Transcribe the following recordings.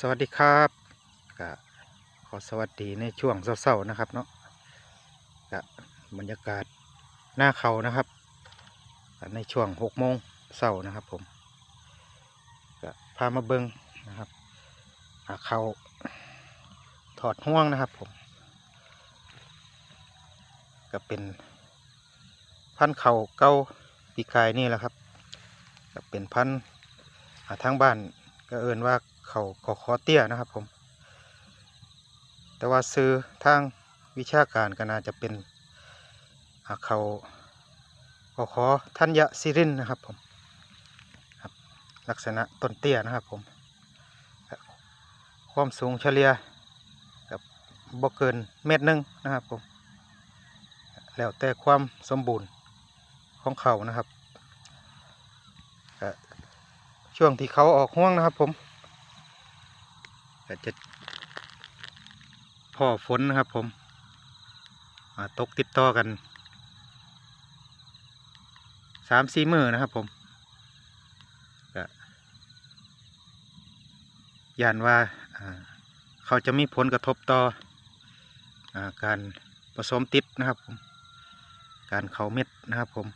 สวัสดีครับก็ขอสวัสดีในช่วงเศร้าๆนะครับเนาะก็บรรยากาศหน้าเขานะครับในช่วงหกโมงเศร้านะครับผมก็พามาเบิงนะครับหาเขาถอดห่วงนะครับผม ก็เป็นพันเขาเก้าปีกายนี่แหละครับก็เป็นพันหาทางบ้านก็เอินว่า เขากอคอเตี้ยนะครับผม แต่ว่าซื้อทางวิชาการก็น่าจะเป็นอาเขากอคอทัญญสิรินนะครับผมครับลักษณะต้นเตี้ยนะครับผม ความสูงเฉลี่ยกับบ่เกินเมตรหนึ่งนะครับผม แล้วแต่ความสมบูรณ์ของเขานะครับช่วงที่เขาออกห่วงนะครับผม ก็จะพ่อฝนนะครับผมตกติดต่อกันสามสี่มือนะครับผมก็ยานว่าเขาจะมีผลกระทบต่ออการผสมติดนะครับผมการเขาเม็ดนะครับผม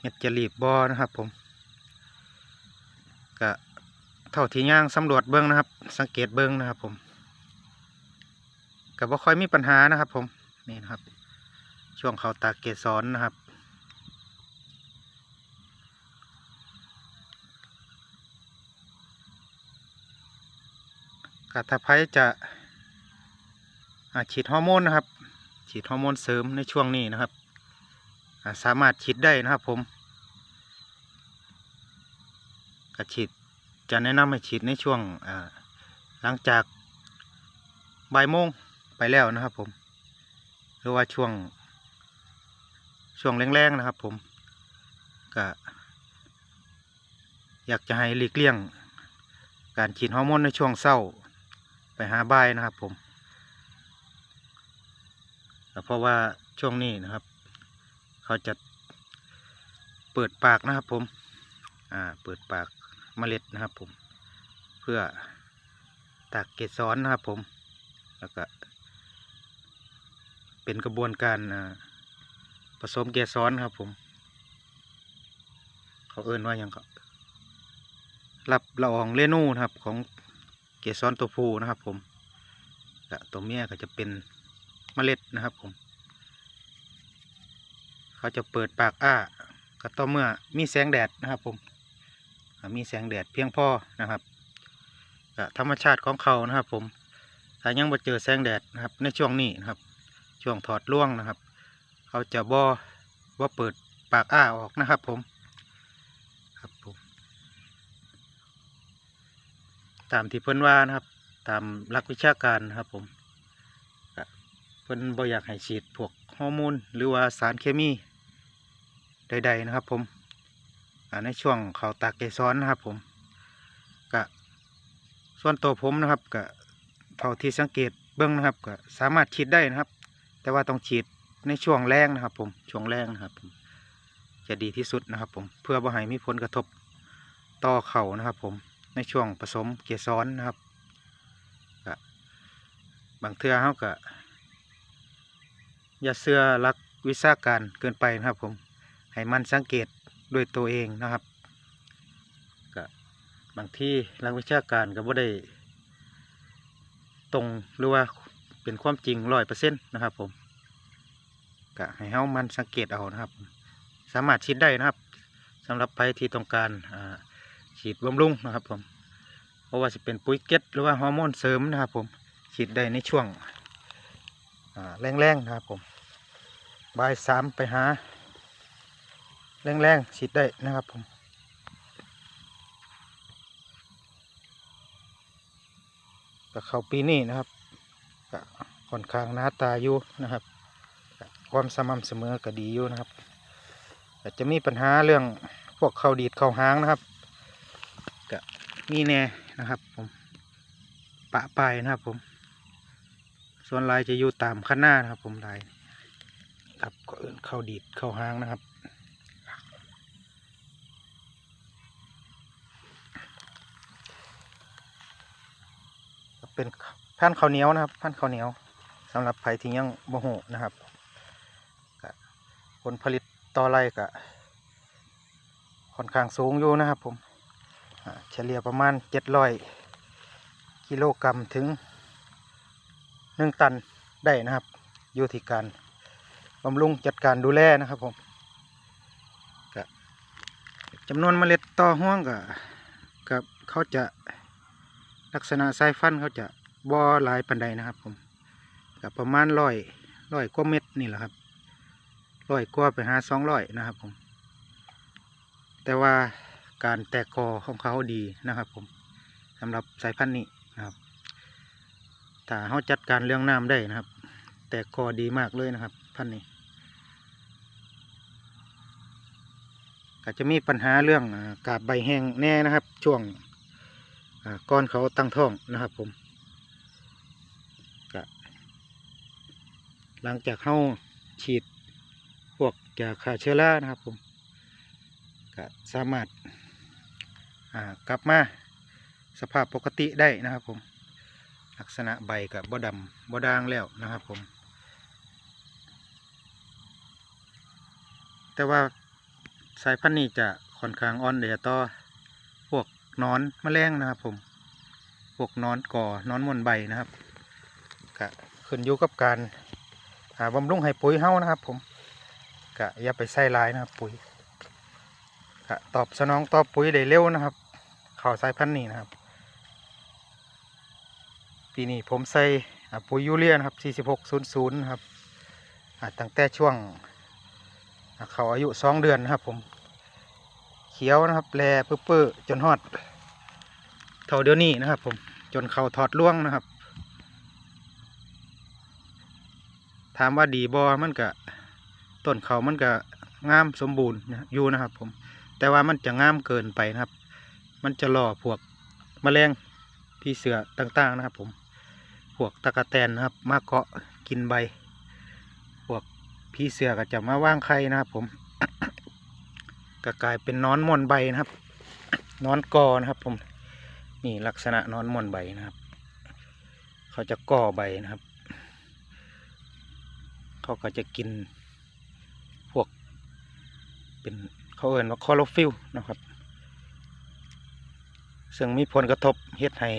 เม็ดจะรีบบอนะครับผมก็ เท่าที่ย่างสำรวจเบิ้องนะครับ สังเกตเบิ้องนะครับ ผมก็บ่ค่อยมีปัญหานะครับ ผมนี่นะครับ ช่วงเขาตากเกสรนนะครับกาตาไพจะฉีดฮอร์โมนนะครับ ฉีดฮอร์โมนเสริมในช่วงนี้นะครับสามารถฉีดได้นะครับผมก็ฉีด จะแนะนำให้ฉีดในช่วงหลังจากบ่ายโมงไปแล้วนะครับผม หรือว่าช่วง ช่วงแรงๆนะครับผมก็อยากจะให้หลีกเลี่ยง การฉีดฮอร์โมนในช่วงเศร้าไปหาบ่ายนะครับผมเพราะว่าช่วงนี้นะครับ เขาจะเปิดปากนะครับผม อ่า เปิดปาก เมล็ดนะครับผมเพื่อตากเกสรนะครับผมแล้วก็เป็นกระบวนการผสมเกสรครับผม เขาเอิ้นว่าหยังก็รับละอองเรนูนะครับของเกสรตัวผู้นะครับผมตัวเมียก็จะเป็นเมล็ดนะครับผม เขาจะเปิดปากอ้าก็ต่อเมื่อมีแสงแดดนะครับผม มีแสงแดดเพียงพอนะครับธรรมชาติของเขานะครับผมถ้ายังมาเจอแสงแดดนะครับ ในช่วงนี้นะครับ ช่วงถอดล่วงนะครับ เขาจะบ่ว่าเปิดปากอ้าออกนะครับผมครับผมตามที่เพิ่นว่านะครับ ตามหลักวิชาการนะครับผมเพิ่นบ่อยากให้ฉีดพวกฮอร์โมนหรือว่าสารเคมีใดๆนะครับผม ในช่วงเขาตากเกสรนะครับ ผมก็ส่วนตัวผมนะครับก็เท่าที่สังเกตเบื้องนะครับก็สามารถฉีดได้นะครับ แต่ว่าต้องฉีดในช่วงแรงนะครับ ผมช่วงแรงนะครับผมจะดีที่สุดนะครับ ผมเพื่อบ่ให้มีผลกระทบต่อเขานะครับ ผมในช่วงผสมเกสรนะครับก็บางเทื่อเขาก็อย่าเชื่อหลักวิชาการเกินไปนะครับ ผมให้มันสังเกต ด้วยตัวเองนะครับก็บางที่หลักวิชาการก็บ่ได้ตรงหรือว่าเป็นความจริงร้อยเปอร์เซ็นต์นะครับ ผมก็ให้เฮามันสังเกตเอานะครับ สามารถฉีดได้นะครับสำหรับใครที่ต้องการฉีดบำรุงนะครับ ผมเพราะว่าจะเป็นปุ๋ยเก็ตหรือว่าฮอร์โมนเสริมนะครับ ผมฉีดได้ในช่วงแรงๆนะครับผมบ่ายสามไปหา แรงๆฉีดได้นะครับผมก็เขาปีนี้นะครับก็ค่อนข้างหน้าตาอยู่นะครับ ความสม่ำเสมอก็ดีอยู่นะครับแต่จะมีปัญหาเรื่องพวกเขาดีดเขาหางนะครับก็มีแน่นะครับผมปะปลายนะครับผม ส่วนลายจะอยู่ตามข้างหน้านะครับ ผมลายครับก็เอิ้นเข้าดีดเข้าหางนะครับ เป็นพันธุ์ข้าวเหนียวนะครับ พันธุ์ข้าวเหนียวสำหรับไผที่ยังบ่ฮู้นะครับผลผลิตต่อไร่ก็ค่อนข้างสูงอยู่นะครับผมเฉลี่ยประมาณ700กิโลกรัมถึง1ตันได้นะครับ อยู่ที่การบำรุงจัดการดูแลนะครับผมจำนวนเมล็ดต่อห่วงก็กับเขาจะ ลักษณะสายฟันเขาจะบ่หลายปันใดนะครับผมกับประมาณร้อยร้อยกว่าเม็ดนี่แหละครับร้อยกว่าไปหาสองร้อยนะครับผม แต่ว่าการแตกกอของเขาดีนะครับผมสำหรับสายพันธุ์นี้นะครับถ้าเขาจัดการเรื่องน้ำได้นะครับ แตกกอดีมากเลยนะครับ พันธุ์นี้ก็จะมีปัญหาเรื่องกาบใบแห้งแน่นะครับ ช่วง ก้อนเขาตั้งท้องนะครับผมก็หลังจากเข้าฉีดพวกยาฆ่าเชื้อรานะครับผมก็สามารถกลับมาสภาพปกติได้นะครับผม ลักษณะใบกับบ่ดำบ่ด่างแล้วนะครับผม แต่ว่าสายพันธุ์นี้จะค่อนข้างอ่อนเดียต่อ นอนแมลงนะครับ ผมพวกนอนก่อนอนมวนใบนะครับก็ขึ้นอยู่กับการหาบำรุงให้ปุ๋ยเฮ้านะครับ ผมก็อย่าไปใส่ลายนะครับ ปุ๋ยก็ตอบสนองตอบปุ๋ยได้เร็วนะครับข่าวสายพันธุ์นี้นะครับ ปีนี้ผมใส่ปุ๋ยยูเรียนะครับ4600นะครับตั้งแต่ช่วงเขาอายุสองเดือนนะครับผม เขียวนะครับแลเปื้อจนฮอดเท่าเดียวนี้นะครับ ผมจนเขาถอดล่วงนะครับ ถามว่าดีบอมันก็ต้นเขามันก็งามสมบูรณ์อยู่นะครับ ผม แต่ว่ามันจะงามเกินไปนะครับ มันจะหล่อพวกแมลงพี่เสือต่าง ๆ นะครับ ผมพวกตะกะแตนนะครับ มาเกาะกินใบพวกพี่เสือก็จะมาว่างไข่นะครับ ผม ก็กลายเป็นนอนม่อนใบนะครับนอนกอนะครับผมนี่ลักษณะนอนม่อนใบนะครับ เขาจะก่อใบนะครับ เขาก็จะกินพวก เป็นเขาเอ่นว่าคลอโรฟิลนะครับ ซึ่งมีผลกระทบเฮ็ดให้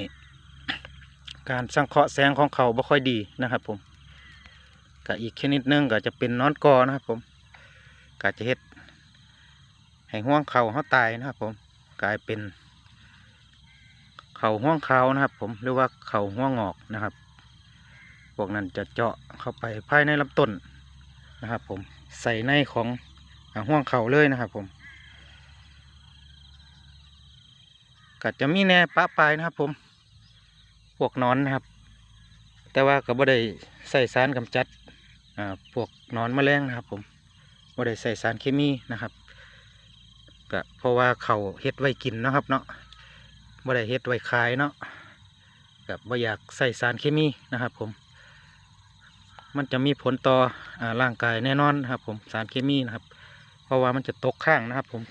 การสังเคราะห์แสงของเขาบ่ค่อยดีนะครับผมก็อีกชนิดหนึงก็จะเป็นนอนกอนะครับผมก็จะเฮ็ด ให้ห่วงเขาเขาตายนะครับ ผมกลายเป็น เขาห่วงเขานะครับ ผมหรือว่าเขาห่วงงอกนะครับพวกนั้นจะเจาะเข้าไปภายในลำต้นนะครับ ผมใส่ในของห่วงเขาเลยนะครับ ผมก็จะมีแน่ปะปลายนะครับ ผมพวกนอนนะครับ แต่ว่าก็บ่ได้ใส่สารกำจัดพวกนอนแมลงนะครับ ผมบ่ได้ใส่สารเคมีนะครับ ก็เพราะว่าเขาเฮ็ดไว้กินนะครับเนาะบ่ได้เฮ็ดไว้ขายเนาะกับบ่อยากใส่สารเคมีนะครับ ผม มันจะมีผลต่ออร่างกายแน่นอนนะครับ ผมสารเคมีนะครับ เพราะว่ามันจะตกข้างนะครับ ผม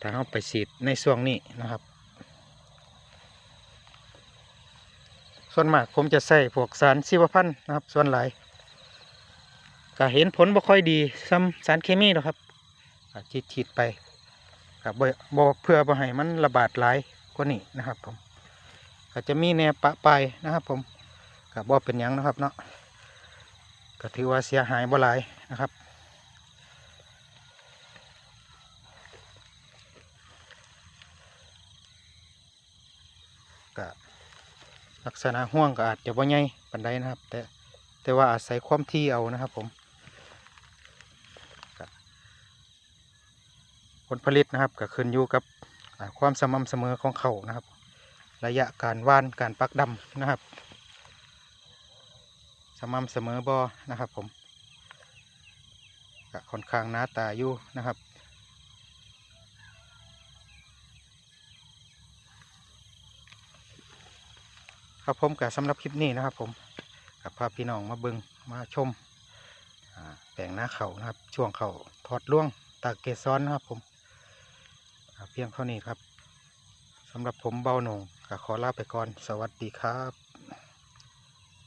ถ้าเราไปฉีดในช่วงนี้นะครับ ส่วนมากผมจะใส่พวกสารชีวพันธุ์นะครับ ส่วนหลายก็เห็นผลบ่ค่อยดีซ้ำสารเคมีหรอกครับฉีดฉีดไปับบ่บ่เพื่อบ่ให้มันระบาดหลายกว่านี้นะครับผมก็จะมีแนวปะปลายนะครับ ผมกับบ่เป็นยังนะครับเนาะก็ถือว่าเสียหายบ่หลายนะครับก็ลักษณะห่วงก็อาจจะบ่ใหญ่ปานใดนะครับ แต่แต่ว่าอาศัยความที่เอานะครับผม ผลผลิตนะครับก็ขึ้นอยู่กับความสม่ำเสมอของเขานะครับ ระยะการว่านการปักดำนะครับ สม่ำเสมอบอนะครับผมก็ค่อนข้างหน้าตาอยู่นะครับครับผมกับสำหรับคลิปนี้นะครับ ผมกับพาพี่น้องมาเบิงมาชมแปลงหน้าเขานะครับ ช่วงเขาถอดล่วงตากเกสรนะครับผม เพียงเท่านี้ครับสำหรับผมเบาหนงขอลาไปก่อน สวัสดีครับ